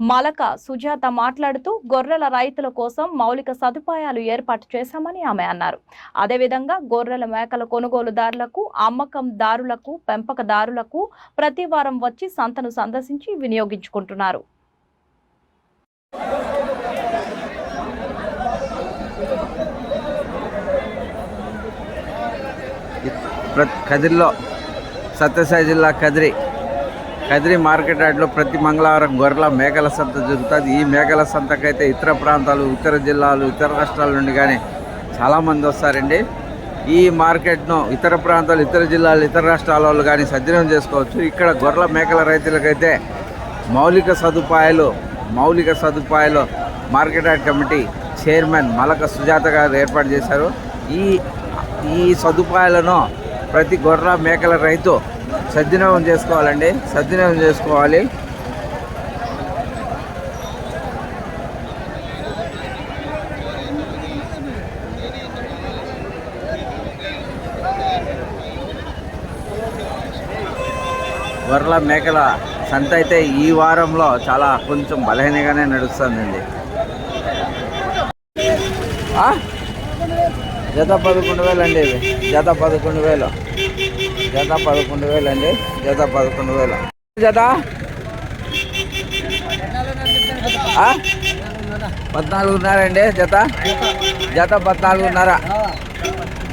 Malaka Sujatha మాట్లాడుతూ గొర్రెల రైతుల కోసం మౌలిక సదుపాయాలు ఏర్పాటు చేశామని ఆమె అన్నారు. అదేవిధంగా గొర్రెల మేకల కొనుగోలుదారులకు అమ్మకందారులకు పెంపకదారులకు ప్రతి వారం వచ్చి సంతను సందర్శించి వినియోగించుకుంటున్నారు. కదిరిలో సత్యసాయి జిల్లా కదిరి కదిరి మార్కెట్ యార్డ్లో ప్రతి మంగళవారం గొర్రెల మేకల సంత జరుగుతుంది. ఈ మేకల సంతకైతే ఇతర ప్రాంతాలు ఇతర జిల్లాలు ఇతర రాష్ట్రాల నుండి కానీ చాలామంది వస్తారండి. ఈ మార్కెట్ను ఇతర ప్రాంతాలు ఇతర జిల్లాలు ఇతర రాష్ట్రాల వాళ్ళు కానీ సద్వినియోగం చేసుకోవచ్చు. ఇక్కడ గొర్రెల మేకల రైతులకైతే మౌలిక సదుపాయాలు మౌలిక సదుపాయాలు market yard committee chairman Malaka Sujatha గారు ఏర్పాటు చేశారు. ఈ ఈ సదుపాయాలను ప్రతి గొర్రెల మేకల రైతు సద్వినియోగం చేసుకోవాలండి. సద్వినియోగం చేసుకోవాలి. గొర్రెల మేకల సంత అయితే ఈ వారంలో చాలా కొంచెం బలహీనంగానే నడుస్తుందండి. జత పదకొండు వేలు అండి ఇవి జత పదకొండు వేలు. జత పదకొండు వేలు అండి. జత పదకొండు వేలు. జత? పద్నాలుగున్నర అండి జత? జత పద్నాలుగున్నర.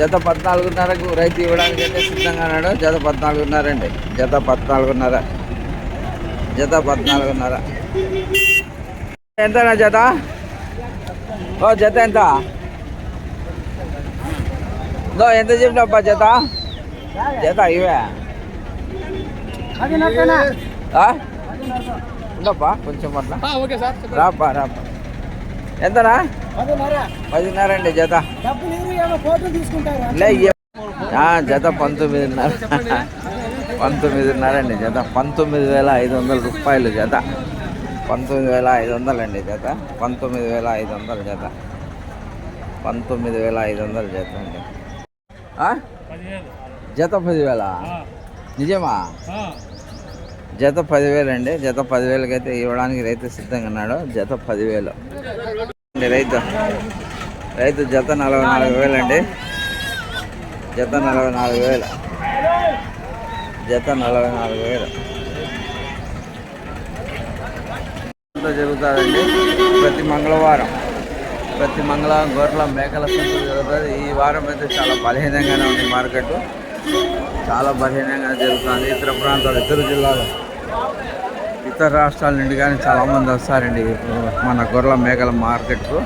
జత పద్నాలుగున్నరకు రైతు ఇవ్వడానికి అయితే సిద్ధంగా ఉన్నాడు. జత పద్నాలుగున్నర అండి. జత పద్నాలుగున్నర. జత పద్నాలుగున్నర. ఎంత జత? ఓ జత ఎంత? దో ఎంత చెప్పినప్పా జత? జత ఇవే? ఉండప్పా కొంచెం అట్లా. రాపా రాపా. ఎంతనా? పదిన్నర అండి జత. జత పంతొమ్మిదిన్నర. పంతొమ్మిదిన్నర అండి జత. పంతొమ్మిది వేల ఐదు వందల రూపాయలు జత. పంతొమ్మిది వేల ఐదు వందలు అండి జత. పంతొమ్మిది వేల ఐదు వందలు జత. పంతొమ్మిది వేల ఐదు వందలు జత అండి? జత పదివేల? నిజమా? జత పదివేలు అండి జత పదివేలకి అయితే ఇవ్వడానికి రైతు సిద్ధంగా ఉన్నాడు. జత పదివేలు. అండి రైతు. రైతు జత నలభై నాలుగు వేలు అండి జత నలభై నాలుగు వేలు. జత నలభై నాలుగు వేలు. జరుగుతుందండి ప్రతి మంగళవారం. ప్రతి మంగళవారం గొర్రెల మేకల సంత జరుగుతుంది. ఈ వారం అయితే చాలా బలహీనంగానే ఉంది మార్కెట్. చాలా బలహీనంగా జరుగుతుంది. ఇతర ప్రాంతాలు ఇతర జిల్లాలు ఇతర రాష్ట్రాల నుండి కానీ చాలామంది వస్తారండి మన గొర్రెల మేకల మార్కెట్కు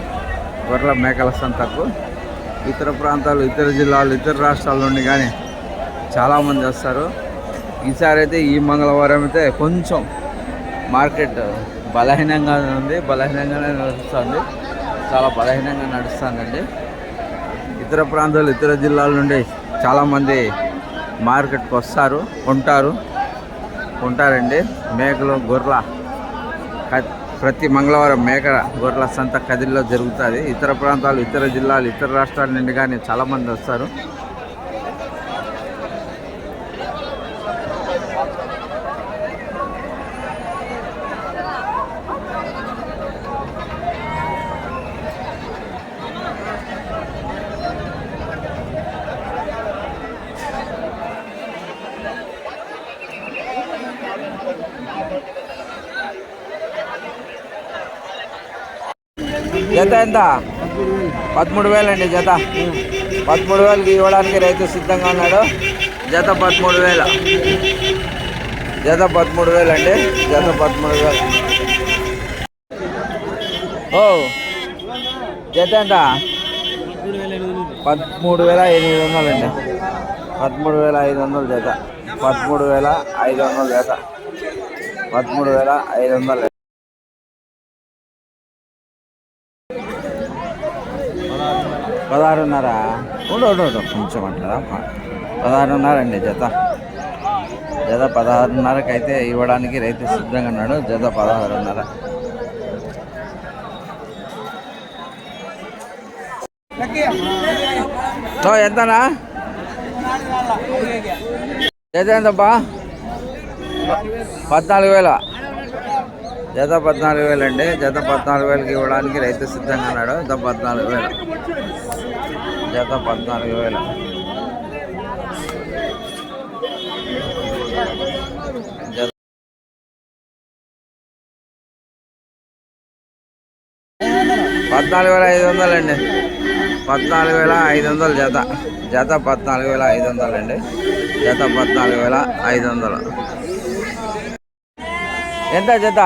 గొర్రెల మేకల సంతకు. ఇతర ప్రాంతాలు ఇతర జిల్లాలు ఇతర రాష్ట్రాల నుండి కానీ చాలామంది వస్తారు. ఈసారి అయితే ఈ మంగళవారం అయితే కొంచెం మార్కెట్ బలహీనంగా ఉంది బలహీనంగానే నడుస్తుంది. చాలా బలహీనంగా నడుస్తుందండి. ఇతర ప్రాంతాలు ఇతర జిల్లాల నుండి చాలామంది మార్కెట్కి వస్తారు కొంటారు. ఉంటారండి మేకలు గొర్రెల ప్రతి మంగళవారం మేక గొర్రెల సంత కదిరిలో జరుగుతుంది. ఇతర ప్రాంతాలు ఇతర జిల్లాలు ఇతర రాష్ట్రాల నుండి కానీ చాలామంది వస్తారు. జత ఎంత? పదమూడు వేలు అండి జత. పదమూడు వేలకి ఇవ్వడానికి రైతు సిద్ధంగా ఉన్నాడు. జత పదమూడు వేలు. జత పదమూడు వేలు అండి. జత పదమూడు వేలు. ఓ జత ఎంత? పదమూడు వేల ఎనిమిది వందలు అండి. పదమూడు వేల ఐదు వందలు జత. పదమూడు వేల ఐదు వందలు జత. పదమూడు వేల ఐదు వందలు. పదహారున్నర. ఉండు ఉండు ఉండు. కొంచెం అంటారా పదహారున్నర అండి జత. జత పదహారున్నరకు అయితే ఇవ్వడానికి రైతు సిద్ధంగా ఉన్నాడు. జత పదహారున్నర. ఎంతనా? జత ఎంతప్పా పద్నాలుగు వేల. జత పద్నాలుగు వేలు అండి. జత పద్నాలుగు వేలకి ఇవ్వడానికి రైతు సిద్ధంగా ఉన్నాడు. జత పద్నాలుగు వేలు. జత పద్నాలుగు వేలు. పద్నాలుగు వేల ఐదు వందలు అండి. పద్నాలుగు వేల ఐదు వందలు జత. జత పద్నాలుగు వేల ఐదు వందలు అండి. జత పద్నాలుగు వేల ఐదు వందలు. ఎంత జత?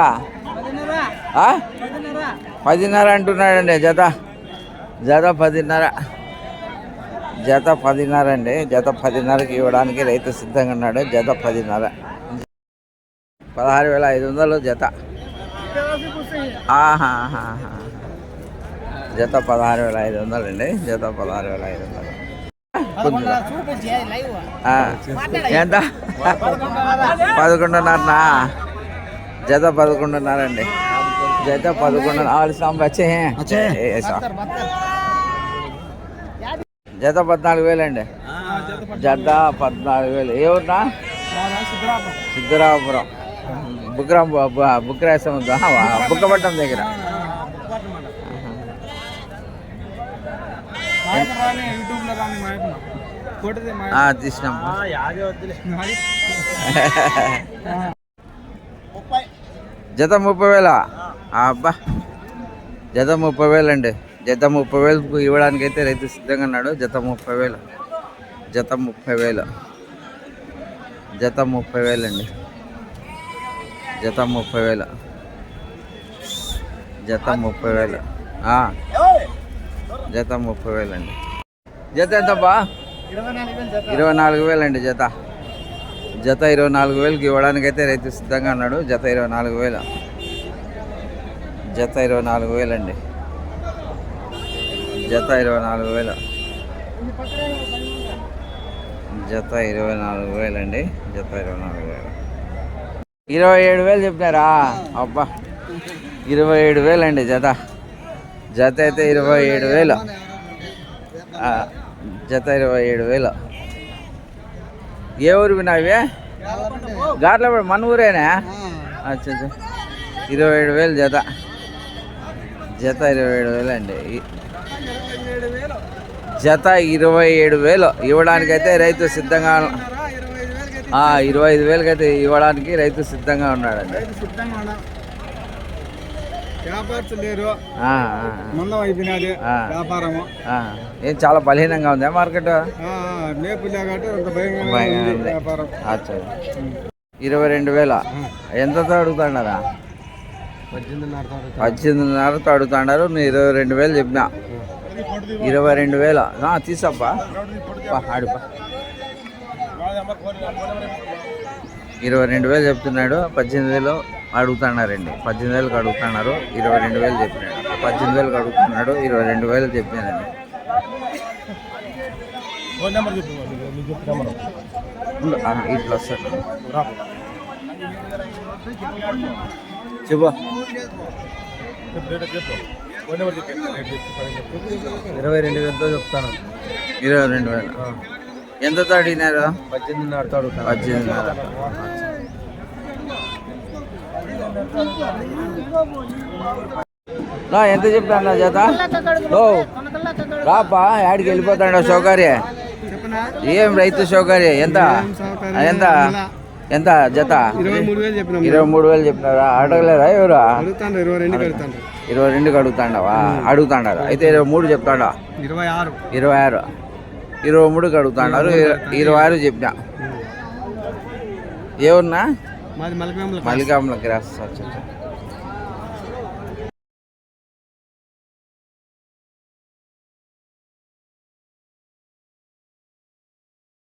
పదిన్నర అంటున్నాడండి జత. జత పదిన్నర. జత పదిన్నర అండి. జత పదిన్నరకి ఇవ్వడానికి రైతు సిద్ధంగా ఉన్నాడు. జత పదిన్నర. పదహారు వేల ఐదు వందలు జత. జత పదహారు వేల ఐదు వందలు అండి. జత పదహారు వేల ఐదు వందలు. ఎంత? పదకొండున్నరనా జత పదకొండున్నరండి జత పదకొండున్నర ఆరు సాంబ వచ్చే జత పద్నాలుగు వేలు అండి జత పద్నాలుగు వేలు ఏ ఊరినా సిద్ధరాపురం బుక్రాం బుక్రాసం బుక్కపట్నం దగ్గర తీసినాం జత ముప్పై వేల అబ్బా జత ముప్పై వేలు అండి. జత ముప్పై వేలు ఇవ్వడానికి అయితే రైతు సిద్ధంగా ఉన్నాడు. జత ముప్పై వేలు. జత ముప్పై వేలు. జత ముప్పై వేలండి జత ముప్పై వేలు. జత ముప్పై వేలు. జత ముప్పై వేలండి జత ఎంతబ్బా? ఇరవై నాలుగు వేలండి జత. జత ఇరవై నాలుగు వేలకి ఇవ్వడానికి అయితే రైతు సిద్ధంగా ఉన్నాడు. జత ఇరవై నాలుగు వేలు. జత ఇరవై నాలుగు వేలు అండి జత ఇరవై నాలుగు వేలు. జత ఇరవై నాలుగు వేలు అండి జత ఇరవై నాలుగు వేలు. ఇరవై ఏడు వేలు చెప్పినారా? అబ్బా. ఇరవై ఏడు వేలు అండి జత. జత అయితే ఇరవై ఏడు వేలు. జత ఇరవై ఏడు వేలు. ఏ ఊరు వినావి గాట్ల మన ఊరేనా? అచ్చా అచ్చా. ఇరవై ఏడు వేలు జత. జత ఇరవై ఏడు వేలు అండి జత ఇరవై ఏడు వేలు. ఇవ్వడానికైతే రైతు సిద్ధంగా ఆ, ఇరవై ఐదు వేలకి అయితే ఇవ్వడానికి రైతు సిద్ధంగా ఉన్నాడండి. వ్యాపారము. ఏం చాలా బలహీనంగా ఉందా మార్కెట్? ఇరవై రెండు వేల. ఎంతతో అడుగుతున్నారా పద్దెనిమిదిన్నరతో అడుగుతున్నారు నువ్వు ఇరవై రెండు వేలు చెప్పినా. ఇరవై రెండు వేల. తీసప్పా ఆడుపా ఇరవై రెండు వేలు చెప్తున్నాడు పద్దెనిమిది వేలు అడుగుతున్నారండి. పద్దెనిమిది వేలకు అడుగుతున్నారు ఇరవై రెండు వేలు చెప్పినాడు. పద్దెనిమిది వేలకు అడుగుతున్నాడు ఇరవై రెండు వేలు ఆ, ఇట్లా వస్తాడు. చెప్పు. ఇరవై రెండు వేలతో చెప్తాను. ఇరవై రెండు వేలు. ఎంతతో అడిగినారు పద్దెనిమిదిన్నరతో అడుగుతాను పద్దెనిమిదిన్నర నా ఎంత చెప్తాను జత ఓ. రాపా యాడికి వెళ్ళిపోతాడు సౌకర్య ఏం రైతు సౌకర్య ఎంత? ఎంత? ఎంత జత? ఇరవై మూడు వేలు చెప్పినారా? అడగలేదా ఎవరు? ఇరవై రెండుకి అడుగుతాండవా అడుగుతాండారు? అయితే ఇరవై మూడు చెప్తాడా? ఇరవై ఆరు. ఇరవై ఆరు. ఇరవై మూడుకి అడుగుతాండారు ఇర- ఇరవై ఆరు చెప్పినా? ఏమన్నా మాది మలకవేముల